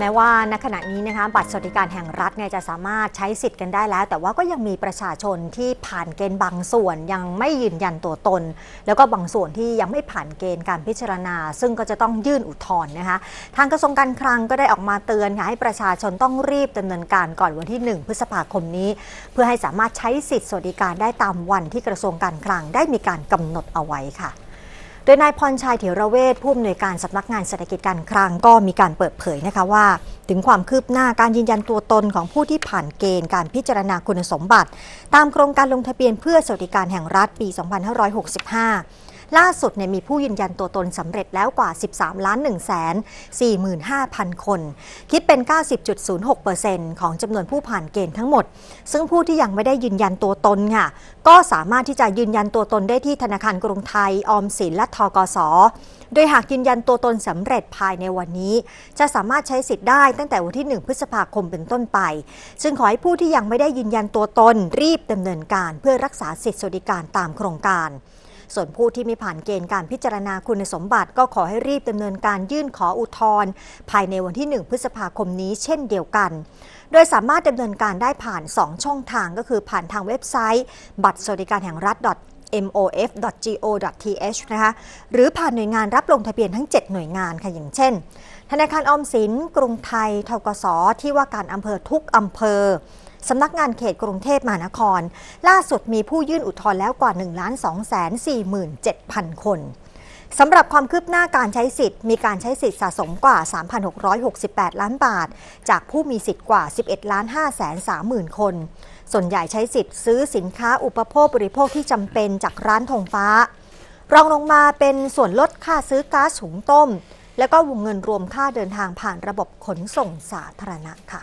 แม้ว่าณขณะนี้นะคะบัตรสวัสดิการแห่งรัฐเนี่ยจะสามารถใช้สิทธิ์กันได้แล้ว แต่ว่าก็ยังมีประชาชนที่ผ่านเกณฑ์บางส่วนยังไม่ยืนยันตัวตน แล้วก็บางส่วนที่ยังไม่ผ่านเกณฑ์การพิจารณา ซึ่งก็จะต้องยื่นอุทธรณ์นะคะ ทางกระทรวงการคลังก็ได้ออกมาเตือนค่ะให้ประชาชนต้องรีบดำเนินการก่อนวันที่ 1 พฤษภาคมนี้ เพื่อให้สามารถใช้สิทธิ์สวัสดิการได้ตามวันที่กระทรวงการคลังได้มีการกำหนดเอาไว้ค่ะ ดยนายพรชัยเถระเวชผู้อำนวยการสำนักงานเศรษฐกิจการคลังก็มีการเปิดเผยนะคะว่า ถึงความคืบหน้าการยืนยันตัวตนของผู้ที่ผ่านเกณฑ์การพิจารณาคุณสมบัติ ตามโครงการลงทะเบียนเพื่อสวัสดิการแห่งรัฐปี 2565 ล่าสุดเนี่ยมีผู้ยืนยันตัวตนสำเร็จแล้วกว่า 13 ล้าน1แสน45,000 คน คิดเป็น 90.06%ของจำนวนผู้ผ่านเกณฑ์ทั้งหมด ซึ่งผู้ที่ยังไม่ได้ยืนยันตัวตนค่ะ ก็สามารถที่จะยืนยันตัวตนได้ที่ธนาคารกรุงไทย ออมสินและทกสโดยหากยืนยันตัวตนสำเร็จภายในวันนี้ จะสามารถใช้สิทธิ์ได้ตั้งแต่วันที่ 1 พฤษภาคมเป็นต้นไป ซึ่งขอให้ผู้ที่ยังไม่ได้ยืนยันตัวตนรีบดำเนินการเพื่อรักษาสิทธิสวัสดิการตามโครงการ ส่วนผู้ที่ไม่ผ่านเกณฑ์การพิจารณาคุณสมบัติก็ขอให้รีบดำเนินการยื่นขออุทธรณ์ภายในวันที่ 1 พฤษภาคมนี้เช่นเดียวกัน โดยสามารถดำเนินการได้ผ่าน 2 ช่องทางก็คือผ่านทางเว็บไซต์ บัตรสวัสดิการแห่งรัฐ mof.go.th นะคะหรือผ่านหน่วยงานรับลงทะเบียนทั้ง 7 หน่วยงานค่ะอย่างเช่น ธนาคารออมสิน กรุงไทย ทกส ที่ว่าการอำเภอทุกอำเภอ สำนักงานเขตกรุงเทพมหานคร ล่าสุดมีผู้ยื่นอุทธรณ์แล้วกว่า 1 2 4 7 0 0 0 คนสำหรับความคืบหน้าการใช้สิทธิ์ มีการใช้สิทธิ์สะสมกว่า 3,668 ล้านบาท จากผู้มีสิทธิ์กว่า 11ล้าน5แสน30,000 คน ส่วนใหญ่ใช้สิทธิ์ซื้อสินค้าอุปโภคบริโภคที่จำเป็นจากร้านธงฟ้า รองลงมาเป็นส่วนลดค่าซื้อก๊าซหุงต้ม แล้วก็วงเงินรวมค่าเดินทางผ่านระบบขนส่งสาธารณะค่ะ